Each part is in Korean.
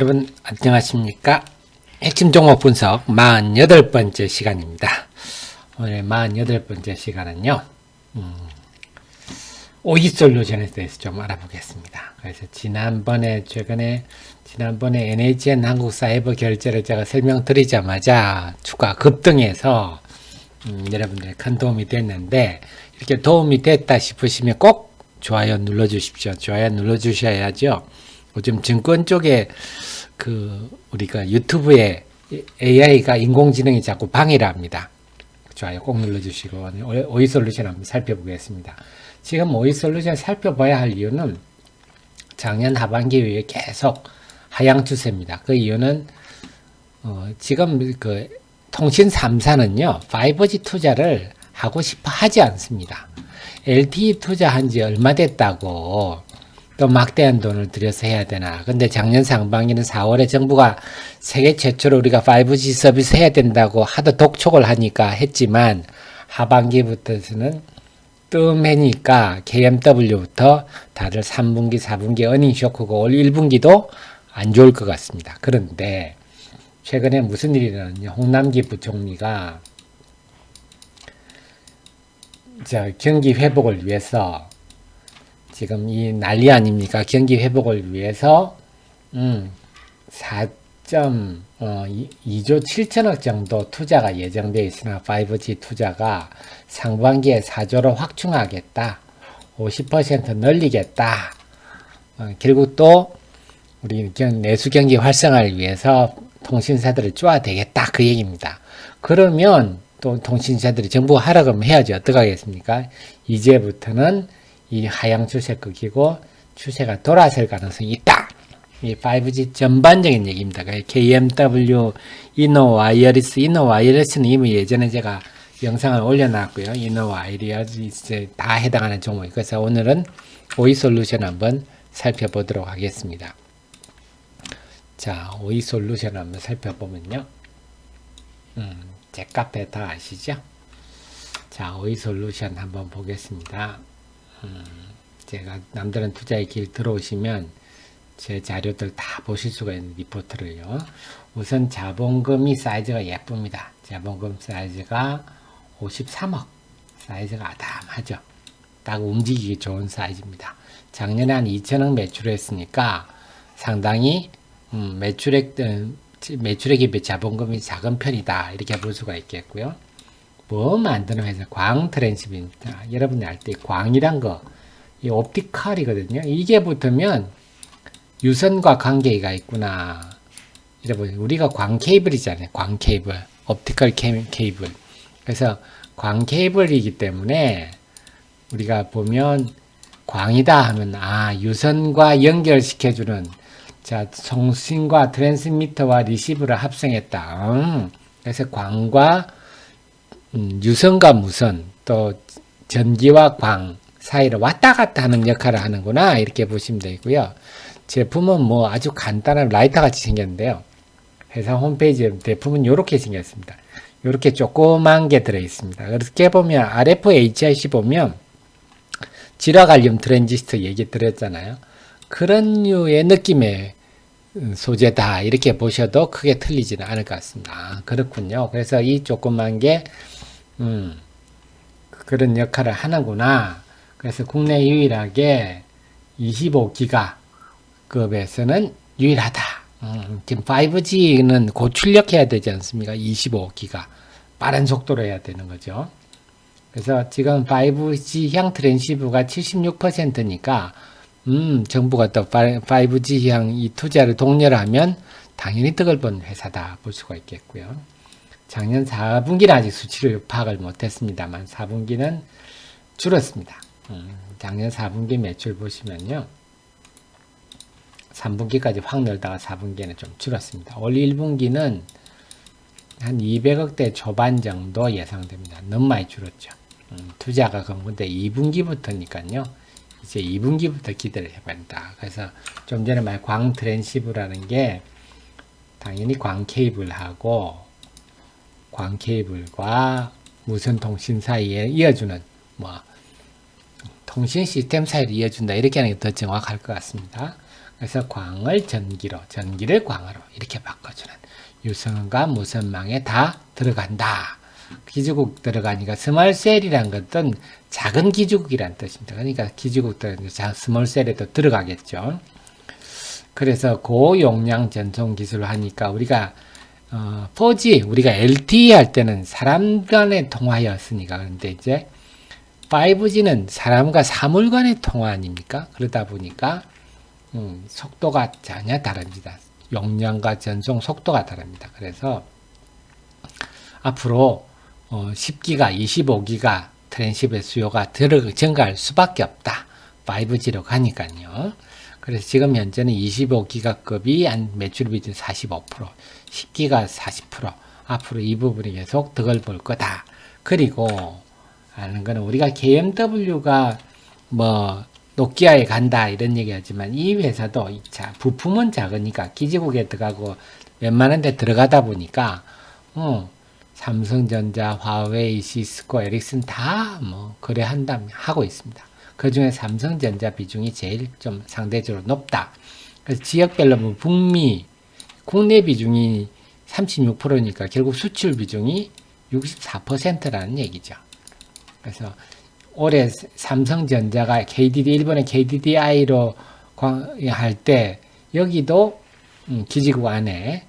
여러분 안녕하십니까? 핵심 종목 분석 48번째 시간입니다. 오늘 48번째 시간은요. 음, 오이 솔루션에 대해서 좀 알아보겠습니다. 그래서 지난번에 최근에 지난번에 NHN 한국 사이버 결제를 제가 설명드리자마자 주가 급등해서 음, 여러분들 큰 도움이 됐는데 이렇게 도움이 됐다 싶으시면 꼭 좋아요 눌러 주십시오. 좋아요 눌러 주셔야죠. 요즘 증권 쪽에 그 우리가 유튜브에 AI가 인공지능이 자꾸 방해를 합니다. 좋아요 꼭 눌러 주시고 오이 솔루션 한번 살펴보겠습니다. 지금 오이 솔루션 살펴봐야 할 이유는 작년 하반기 이후에 계속 하향 추세입니다. 그 이유는 어, 지금 그 통신 3사는요, 5G 투자를 하고 싶어 하지 않습니다. LTE 투자한 지 얼마 됐다고 또 막대한 돈을 들여서 해야 되나. 근데 작년 상반기는 4월에 정부가 세계 최초로 우리가 5G 서비스 해야 된다고 하도 독촉을 하니까 했지만 하반기부터는 뜸해니까 KMW부터 다들 3분기, 4분기 어닝 쇼크고 올 1분기도 안 좋을 것 같습니다. 그런데 최근에 무슨 일이 일어났냐. 홍남기 부총리가 자, 경기 회복을 위해서 지금 이 난리 아닙니까? 경기 회복을 위해서 음, 4점 어, 2조 7천억 정도 투자가 예정되어 있으나 5G 투자가 상반기에 4조로 확충하겠다. 50% 늘리겠다. 어, 결국 또 우리 내수 경기 활성화를 위해서 통신사들을 쪼아대겠다 그 얘기입니다. 그러면 또 통신사들이 하라 그러면 해야지 어떡하겠습니까? 이제부터는 이 하향 추세 끊기고 추세가 돌아설 가능성이 있다. 이 5G 전반적인 얘기입니다. KMW, 이노 와이어리스, 이노 와이어리스는 이미 예전에 제가 영상을 올려놨고요. 이노 와이어리스 다 해당하는 종목이 그래서 오늘은 오이 솔루션 한번 살펴보도록 하겠습니다. 자, 오이 솔루션 한번 살펴보면요. 음, 제 카페 다 아시죠? 자, 오이 솔루션 한번 보겠습니다. 음, 제가 남들은 투자의 길 들어오시면 제 자료들 다 보실 수가 있는 리포트를요. 우선 자본금이 사이즈가 예쁩니다. 자본금 사이즈가 53억. 사이즈가 아담하죠. 딱 움직이기 좋은 사이즈입니다. 작년에 한 2천억 매출했으니까 상당히 음, 매출액 매출액에 비해 자본금이 작은 편이다 이렇게 볼 수가 있겠고요. 뭐 만드는 회사 광 트랜스입니다. 여러분이 알 때 광이란 거, 이 옵티컬이거든요. 이게 붙으면 유선과 관계가 있구나. 여러분 우리가 광 케이블이잖아요. 광 케이블, 옵티컬 케이블. 그래서 광 케이블이기 때문에 우리가 보면 광이다 하면 아 유선과 연결시켜주는 자, 송신과 트랜스미터와 리시브를 합성했다. 음, 그래서 광과 음, 유선과 무선 또 전기와 광 사이를 왔다 갔다 하는 역할을 하는구나 이렇게 보시면 되고요. 제품은 뭐 아주 간단한 라이터 같이 생겼는데요. 회사 홈페이지 제품은 이렇게 생겼습니다. 이렇게 조그만 게 들어 있습니다. 그렇게 보면 RFHIC 보면 질화갈륨 트랜지스터 얘기 드렸잖아요. 그런 류의 느낌의 소재다 이렇게 보셔도 크게 틀리지는 않을 것 같습니다. 아, 그렇군요. 그래서 이 조그만 게 음, 그런 역할을 하는구나. 그래서 국내 유일하게 25기가 급에서는 유일하다. 음, 지금 5G는 고출력해야 되지 않습니까? 25기가 빠른 속도로 해야 되는 거죠. 그래서 지금 5G향 트랜시브가 76%니까 음, 정부가 또 5G향 이 투자를 독려를 하면 당연히 득을 본 회사다 볼 수가 있겠고요. 작년 4분기는 아직 수치를 파악을 못했습니다만 4분기는 줄었습니다. 음, 작년 4분기 매출 보시면요. 3분기까지 확 늘다가 4분기에는 좀 줄었습니다. 올 1분기는 한 200억대 초반 정도 예상됩니다. 너무 많이 줄었죠. 음, 투자가 건데 2분기부터니까요. 이제 2분기부터 기대를 해본다. 그래서 좀 전에 말 광 트랜시브라는 게 당연히 광 케이블하고 광 케이블과 무선 통신 사이에 이어주는 뭐 통신 시스템 사이를 이어준다 이렇게 하는 게 더 정확할 것 같습니다. 그래서 광을 전기로, 전기를 광으로 이렇게 바꿔주는 유성과 무선망에 다 들어간다. 기지국 들어가니까 스몰셀이란 것은 작은 기지국이란 뜻입니다. 그러니까 기지국들은 스몰셀에도 들어가겠죠. 그래서 고용량 전송 기술을 하니까 우리가 어, 4G 우리가 LTE 할 때는 사람 간의 통화였으니까 그런데 이제 5G는 사람과 사물 간의 통화 아닙니까? 그러다 보니까 음, 속도가 전혀 다릅니다. 용량과 전송 속도가 다릅니다. 그래서 앞으로 어, 10기가, 25기가 트랜시브의 수요가 들어, 증가할 수밖에 없다. 5G로 가니까요. 그래서 지금 현재는 25기가급이 한 매출 비 중 45%, 10기가 40%, 앞으로 이 부분이 계속 덕을 볼 거다. 그리고 아는 거는 우리가 KMW가 뭐 노키아에 간다 이런 얘기 하지만 이 회사도 자 부품은 작으니까 기지국에 들어가고 웬만한 데 들어가다 보니까 어 삼성전자, 화웨이, 시스코, 에릭슨 다 뭐 거래한다 하고 있습니다. 그 중에 삼성전자 비중이 제일 좀 상대적으로 높다. 그래서 지역별로 뭐 북미, 국내 비중이 36%니까 결국 수출 비중이 64%라는 얘기죠. 그래서 올해 삼성전자가 KDD 일본의 KDDI로 할 때 여기도 음, 기지국 안에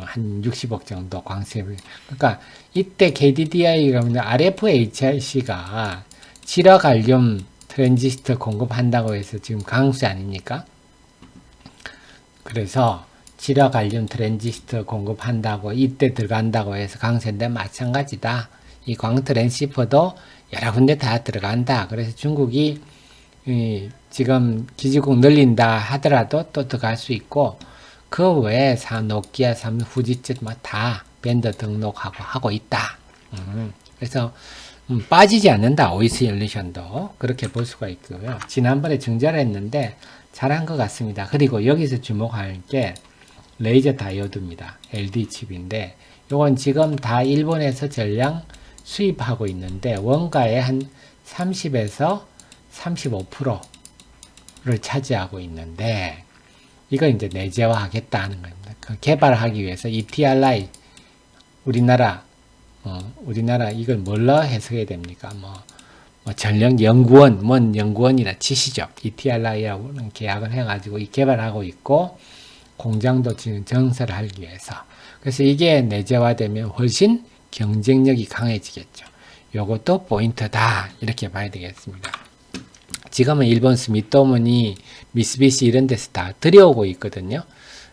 한 60억 정도 광세를 그러니까 이때 KDDI가 RFHIC가 질화 관련 트랜지스터 공급한다고 해서 지금 강수 아닙니까? 그래서 질화 관련 트랜지스터 공급한다고 이때 들어간다고 해서 강세인데 마찬가지다. 이 광트랜시퍼도 여러 군데 다 들어간다. 그래서 중국이 지금 기지국 늘린다 하더라도 또 들어갈 수 있고 그 외에 사 노키아, 삼 후지츠 뭐다 밴드 등록하고 하고 있다. 음, 그래서 음, 빠지지 않는다. 오이스 열리션도 그렇게 볼 수가 있고요. 지난번에 증자를 했는데 잘한 것 같습니다. 그리고 여기서 주목할 게 레이저 다이오드입니다. LD 칩인데 요건 지금 다 일본에서 전량 수입하고 있는데 원가의 한 30에서 35%를 차지하고 있는데 이걸 이제 내재화 하겠다는 겁니다. 그 개발하기 위해서 ETRI 우리나라 어, 우리나라 이걸 뭘로 해석해야 됩니까? 뭐, 뭐 전력 연구원, 뭔 연구원이라 치시죠. ETRI하고는 계약을 해가지고 이 개발하고 있고 공장도 지금 정설을 하기 위해서. 그래서 이게 내재화되면 훨씬 경쟁력이 강해지겠죠. 요것도 포인트다. 이렇게 봐야 되겠습니다. 지금은 일본 스미토문이 미쓰비시 이런 데서 다 들여오고 있거든요.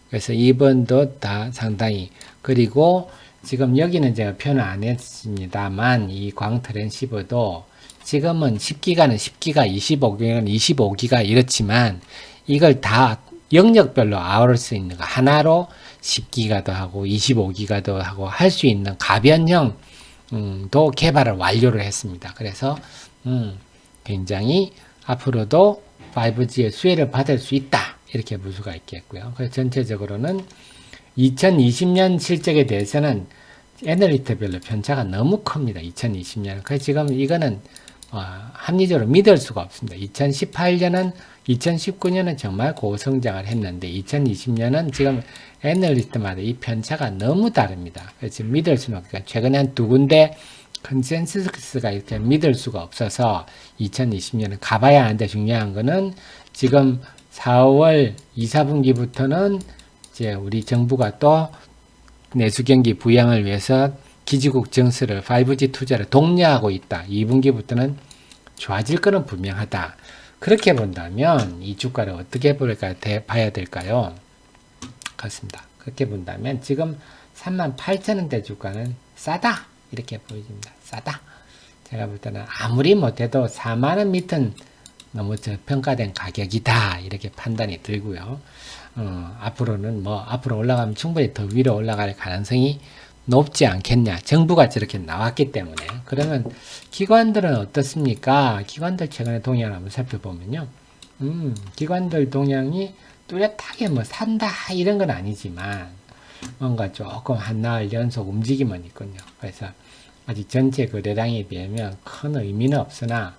그래서 이번도 다 상당히 그리고 지금 여기는 제가 표현 안 했습니다만 이 광트랜시버도 지금은 10기가는 10기가, 25기가는 25기가 이렇지만 이걸 다 영역별로 아우를 수 있는 거 하나로 10기가도 하고 25기가도 하고 할 수 있는 가변형도 음, 개발을 완료를 했습니다. 그래서 음, 굉장히 앞으로도 5G의 수혜를 받을 수 있다. 이렇게 볼 수가 있겠고요. 그래서 전체적으로는 2020년 실적에 대해서는 애널리트별로 편차가 너무 큽니다. 2020년. 그래서 지금 이거는 어, 합리적으로 믿을 수가 없습니다. 2018년은 2019년은 정말 고성장을 했는데 2020년은 지금 애널리스트마다 이 편차가 너무 다릅니다. 그래서 믿을 수는 없으니까 최근에 한 두 군데 컨센서스가 이렇게 믿을 수가 없어서 2020년은 가봐야 하는데 중요한 거는 지금 4월 2, 4분기부터는 이제 우리 정부가 또 내수 경기 부양을 위해서 기지국 정서를 5G 투자를 독려하고 있다. 2분기부터는 좋아질 거는 분명하다. 그렇게 본다면 이 주가를 어떻게 볼까 봐야 될까요? 그렇습니다. 그렇게 본다면 지금 38,000원대 주가는 싸다. 이렇게 보여집니다. 싸다. 제가 볼 때는 아무리 못해도 4만원 밑은 너무 저평가된 가격이다. 이렇게 판단이 들고요. 어, 앞으로는 뭐, 앞으로 올라가면 충분히 더 위로 올라갈 가능성이 높지 않겠냐. 정부가 저렇게 나왔기 때문에. 그러면 기관들은 어떻습니까? 기관들 최근에 동향을 한번 살펴보면요. 음, 기관들 동향이 뚜렷하게 뭐 산다 이런 건 아니지만 뭔가 조금 한 나흘 연속 움직임은 있군요. 그래서 아직 전체 거래량에 비하면 큰 의미는 없으나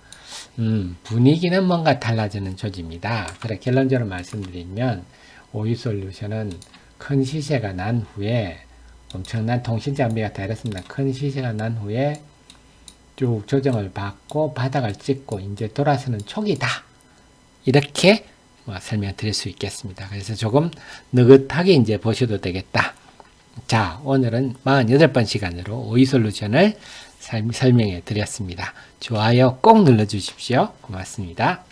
음, 분위기는 뭔가 달라지는 조짐이다. 그래 결론적으로 말씀드리면 오유 솔루션은 큰 시세가 난 후에 엄청난 통신 장비가 다 이렇습니다. 큰 시세가 난 후에 쭉 조정을 받고 바닥을 찍고 이제 돌아서는 초기다. 이렇게 뭐 설명드릴 수 있겠습니다. 그래서 조금 느긋하게 이제 보셔도 되겠다. 자, 오늘은 48번 시간으로 오이 솔루션을 설- 설명해 드렸습니다. 좋아요 꼭 눌러 주십시오. 고맙습니다.